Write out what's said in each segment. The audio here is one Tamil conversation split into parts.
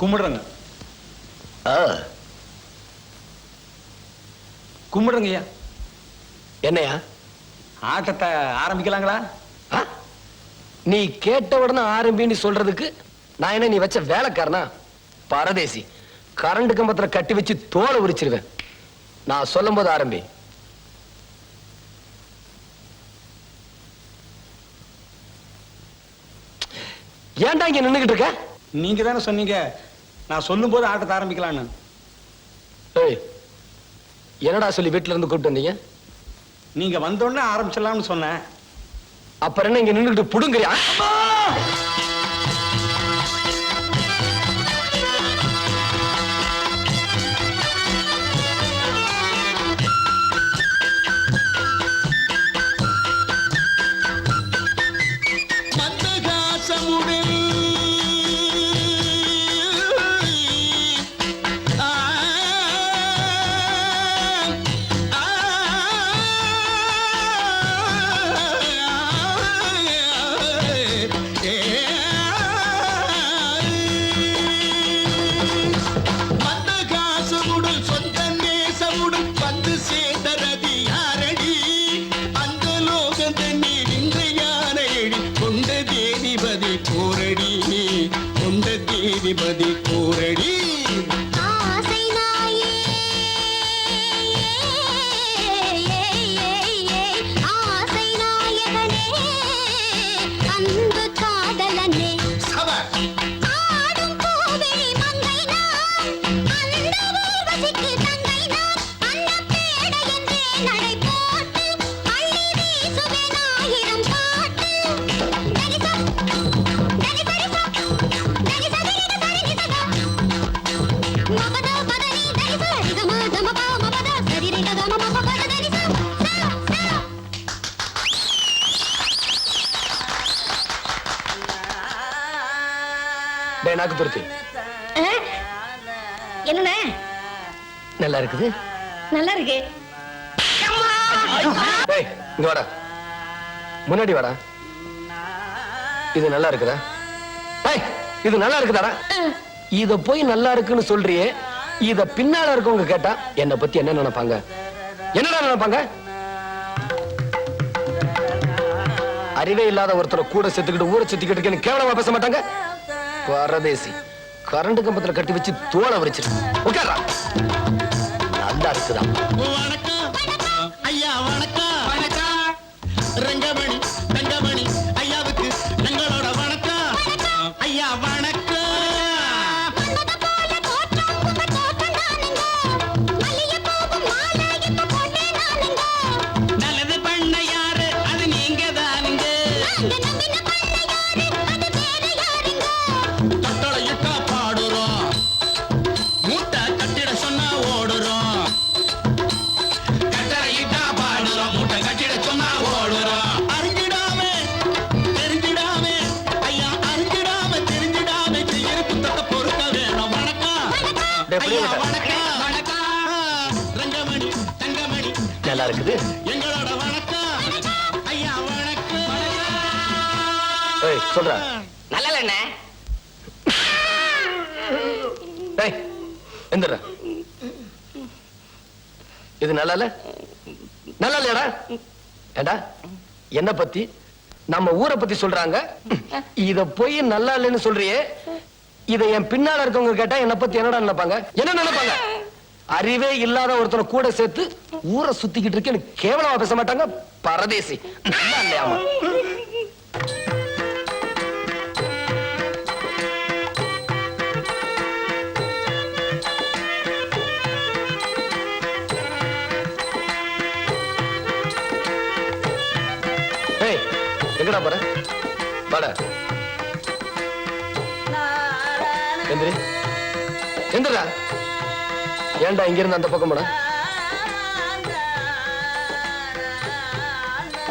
கும்பிடுறேங்க. ஆ, கும்பிடுறேங்க ஐயா. என்னையா? ஆட்டத்தை ஆரம்பிக்கலாங்களா? நீ கேட்ட உடனே ஆரம்பின்னு சொல்றதுக்கு நான் என்ன நீ வச்ச வேலைக்காரனா? பரதேசி கரண்ட் கம்பத்துல கட்டி வச்சு தோலை உரிச்சிருவேன். நான் சொல்லும் போது ஆரம்பி. ஏன்டா இங்க நின்னுகிட்டு இருக்க? நீங்க தானே சொன்னீங்க. நான் சொல்லும்போது ஆட்டத்தை ஆரம்பிக்கலான்னு. என்னடா சொல்லி வீட்டுல இருந்து கூப்பிட்டு வந்தீங்க? நீங்க வந்தோடனே ஆரம்பிச்சிடலாம்னு சொன்னேன். அப்புறம் என்ன இங்க நின்னுகிட்டு புடுங்குறியா? நாக்கு துருத்தி என்னண்ணே? நல்லா இருக்குது நல்லா இருக்கு இங்க வாடா. முன்னாடி வாடா. இது நல்லா இருக்குதா இது நல்லா இருக்குதாடா இத போய் நல்லா இருக்குன்னு சொல்றியே. இத பின்னால இருக்கவங்க கேட்டா என்ன பத்தி என்ன நினைப்பாங்க? என்னடா நினைப்பாங்க? அறிவே இல்லாத ஒருத்தரை கூட செத்துக்கிட்டு ஊரை சுத்திக்கிட்டு இருக்கேன்னு கேவலமா பேச மாட்டாங்க? பரதேசி கரண்ட் கம்பத்துல கட்டி வச்சு தோலை வரிச்சிரு. உட்காரா. நல்லா இருக்குதான் நல்லா இருக்குது. எங்களோட வணக்கம். ஐயா வணக்கம். ஏய் சொல்றா. டேய் எந்திரா இது நல்லா இல்ல நல்லா இல்லையாடா ஏண்டா என்ன பத்தி நம்ம ஊரை பத்தி சொல்றாங்க. இத போய் நல்லா இல்லைன்னு சொல்றியே. இதை என் பின்னால இருக்கவங்க கேட்டா என்ன பத்தி என்னடா நினைப்பாங்க? என்ன நினைப்பாங்க? அறிவே இல்லாத ஒருத்தரை கூட சேர்த்து ஊரை சுத்திக்கிட்டு இருக்கேன்னு கேவலமா பேச மாட்டாங்க. பரதேசி. நல்லா இல்லையாமா எந்திரா ஏன்டா இங்க இருந்து அந்த பக்கம் போட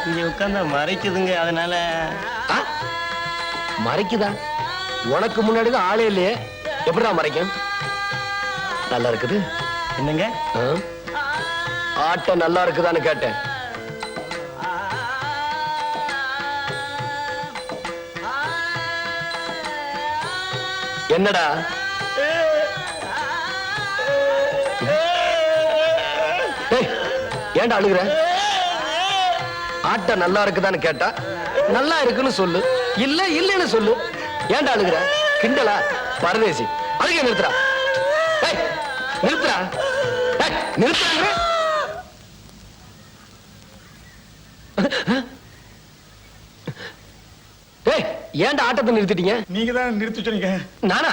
இங்க உட்கார்ந்தா மறைக்குதுங்க அதனால. மறைக்குதா? உனக்கு முன்னாடி தான் ஆளே இல்லையே. எப்படிடா மறைக்கும்? நல்லா இருக்குது. என்னங்க? ஆட்டம் நல்லா இருக்குதான்னு கேட்டேன். என்னடா? ஏன்டா அழுகுற? ஆட்டம் நல்லா இருக்குதான்னு கேட்டா நல்லா இருக்குன்னு சொல்லு. இல்ல இல்லன்னு சொல்லு. ஏன்டா அழுகுற? கிண்டலா? பரதேசி. அழுக நிறுத்துறா நிறுத்துறா நிறுத்துறாங்க ஏன்டா ஆட்டத்தை நிறுத்திட்டீங்க? நீங்க தான் நிறுத்தி சொன்னீங்க நானா?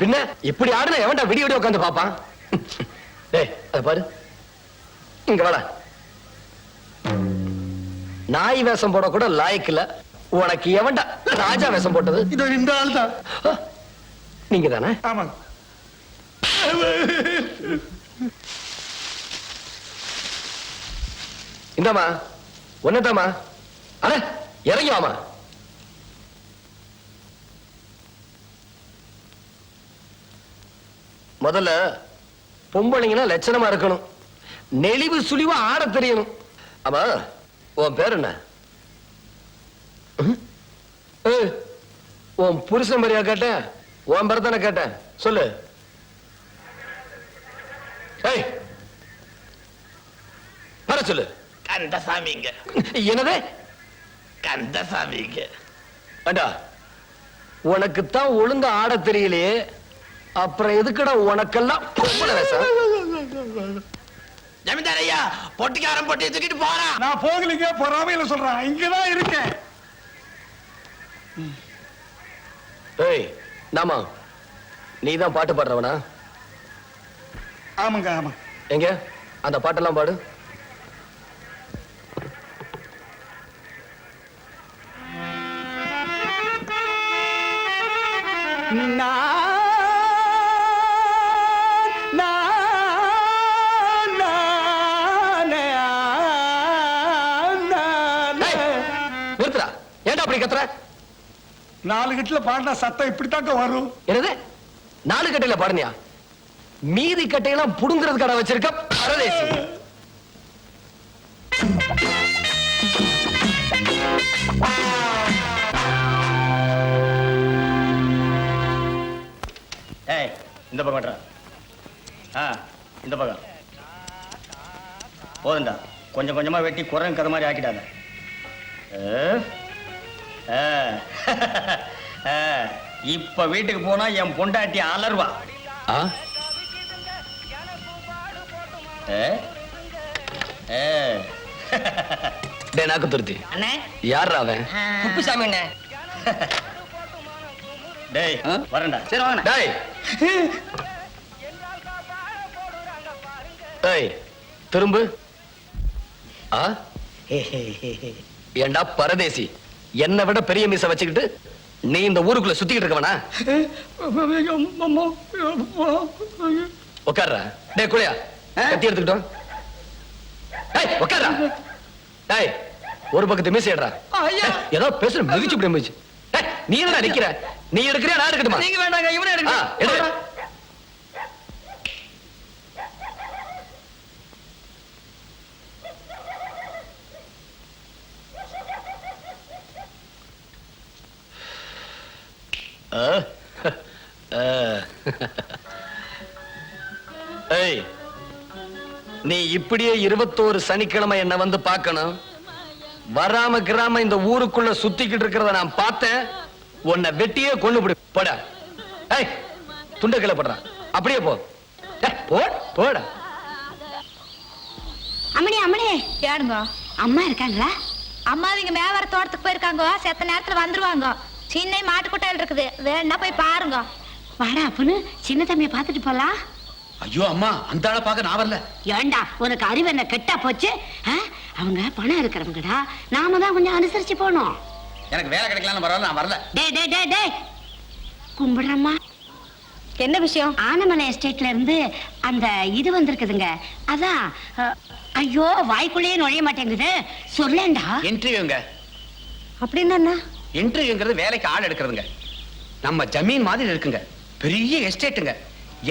பின்ன இப்படி ஆடுனா எவன்டா விடிய விடிய உட்காந்து பாப்பான் டேய் அத பாரு. இங்க வாடா. நாய் வேஷம் போட கூட லாய்க்கு உனக்கு எவன்டா ராஜா வேஷம் போட்டது? இதோ இந்த ஆள் தான் நீங்க தானே ஆமாங்க. இந்தாமா ஒன்னதாமா அட இறங்கி வாமா முதல்ல பொம்பளைங்கன்னா லட்சணமா இருக்கணும். நெளிவு சுழிவா ஆட தெரியணும். ஆமா உன் பேர் என்ன? உன் புருஷன் மாதிரியா கேட்டேன்? உன் பேர் தானே கேட்டேன்? சொல்லு. ஏய் வர சொல்லு. கந்தசாமிங்க. என்னது? கந்தசாமிங்க. அடா உனக்கு தான் ஒழுங்கா ஆட தெரியலையே. அப்புறம் எதுக்குடா உனக்கெல்லாம் பொம்பளை வேஷம்? ஜமீன்தார் ஐயா பொட்டிக்காரன் பொட்டியை தூக்கிட்டு போறான் நான் போகலைங்க பொறாமையில சொல்றேன். இங்கதான் இருக்கேன். ஏய் நாமா நீ தான் பாட்டு பாடுறவனா? ஆமாங்க ஆமா. எங்க? அந்த பாட்டெல்லாம் பாடு. ஏய், கத்துற நாலு கட்டுல பாடினா சத்தம் வரும். என்னது? நாலு கட்டையில பாடுனியா? மீதி கட்டையெல்லாம் புடுங்கிறது கடை வச்சிருக்க பரதேசி. ஏய் இந்த பக்கம் கட்டுறா ஆ இந்த பக்கம். போதுண்டா கொஞ்சம் கொஞ்சமா வெட்டி குரங்கு கதை மாதிரி ஆக்கிடாத. ஏ? இப்ப வீட்டுக்கு போனா என் பொண்டாட்டி அலர்வா. டே நாக்கு துருத்தி. அண்ணே. யார் அவன்? குப்புசாமி அண்ணே. டேய் வரேன்டா. சரி வாங்கண்ணே. டேய். ஏய் திரும்பு. ஆ? ஏண்டா பரதேசி? என்னை விட பெரிய மீச வச்சுக்கிட்டு நீ இந்த ஊருக்குள்ள சுத்திக்கிட்டு இருக்கவனா? உட்கார்ற டேய் குளியா. கட்டி எடுத்துக்கிட்டோம் டேய் உட்கார்றா டேய் ஒரு பக்கத்து மீச ஏடுறா ஏதோ பேசுற மிதிச்சு இப்படி மிதிச்சு நீ என்னடா நிக்கிற? நீ எடுக்கிறியா நான் எடுக்கட்டுமா? நீங்க வேண்டாங்க இவனே ஆ, எடு. எடுங்க ஆ? ஆ. ஏய் நீ இப்படியே இருபத்தோரு சனிக்கிழமை என்ன வந்து பார்க்கணும். வராம கிராம இந்த ஊருக்குள்ள சுத்திக்கிட்டு இருக்கிறத நான் பார்த்தேன். உன்னை வெட்டியே கொண்டு விடு போட. ஏய் துண்ட கிளப்படுறான் அப்படியே போ. போட போ போட. அம்மணி அம்மணி. யாருங்க அம்மா இருக்காங்களா? அம்மா இங்க மேவர தோட்டத்துக்கு போயிருக்காங்க. செத்த நேரத்துல வந்துருவாங்க. சின்ன மாட்டுக்கொட்டையில் இருக்குது. வேணா போய் பாருங்க. வாடா அப்புன்னு சின்ன தம்பியை பார்த்துட்டு போலாம் ஐயோ அம்மா அந்த ஆளை பார்க்க நான் வரல. ஏண்டா உனக்கு அறிவு என்ன கெட்டா போச்சு? ஆ? அவங்க பணம் இருக்கிறவங்கடா. நாம தான் கொஞ்சம் அனுசரிச்சு போகணும். எனக்கு வேலை கிடைக்கலாம்னு பரவாயில்ல நான் வரல. டே டே டே டே கும்பிடுறம்மா. என்ன விஷயம்? ஆனமலை எஸ்டேட்ல இருந்து அந்த இது வந்திருக்குதுங்க. அதான் ஐயோ வாய்க்குள்ளேயே நுழைய மாட்டேங்குது. சொல்லேன்டா. இன்டர்வியூங்க அப்படின்னு இன்டர்வியூங்கிறது வேலைக்கு ஆள் எடுக்கிறதுங்க. நம்ம ஜமீன் மாதிரி இருக்குங்க. பெரிய எஸ்டேட்டுங்க.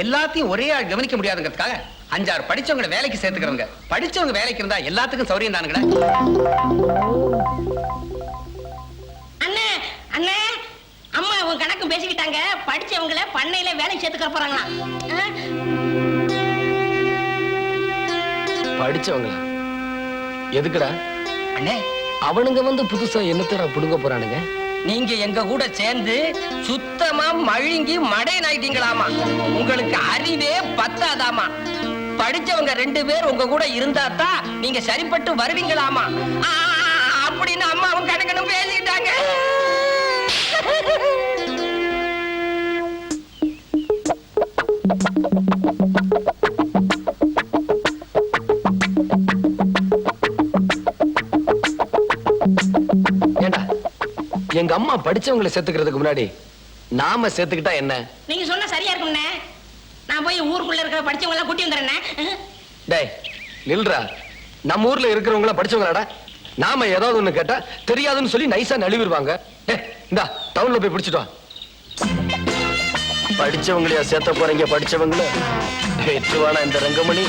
எல்லாத்தையும் ஒரே ஆள் கவனிக்க முடியாதுங்கிறதுக்காக அஞ்சாறு படிச்சவங்களை வேலைக்கு சேர்த்துக்கிறவங்க. படிச்சவங்க வேலைக்கு இருந்தா எல்லாத்துக்கும் சௌரியம் தானுங்களே. அண்ணே அண்ணே அம்மா உன் கணக்கு பேசிக்கிட்டாங்க. படிச்சவங்கள பண்ணையில வேலைக்கு சேர்த்துக்க போறாங்களா படிச்சவங்களா? எதுக்குடா? அண்ணே அவனுங்க வந்து புதுசா என்னத்தடா புடுங்க போறானுங்க? நீங்க எங்க கூட சேர்ந்து சுத்தமா மழுங்கி மடையன் ஆயிட்டீங்களாமா உங்களுக்கு அறிவே பத்தாதாமா? படிச்சவங்க ரெண்டு பேர் உங்க கூட இருந்தா தான் நீங்க சரிப்பட்டு வருவீங்களாமா? அம்மா படிச்சவங்களை சேர்த்துக்கிறதுக்கு முன்னாடி நாம சேர்த்துக்கிட்டா என்ன? நீங்க சொன்னா சரியா இருக்கும்ண்ணே நான் போய் ஊருக்குள்ள இருக்கிற படிச்சவங்க எல்லாம் கூட்டி வந்துடுறேண்ணே டேய் நில்றா. நம்ம ஊர்ல இருக்கிறவங்கள படிச்சவங்களாடா. நாம ஏதாவது ஒண்ணு கேட்டா தெரியாதுன்னு சொல்லி நைஸா நழுவிடுவாங்க. இந்தா டவுன்ல போய் பிடிச்சிட்டு வா. படிச்சவங்களையா சேர்த்த போறீங்க படிச்சவங்கள? வெற்றுவானா இந்த ரங்கமணி?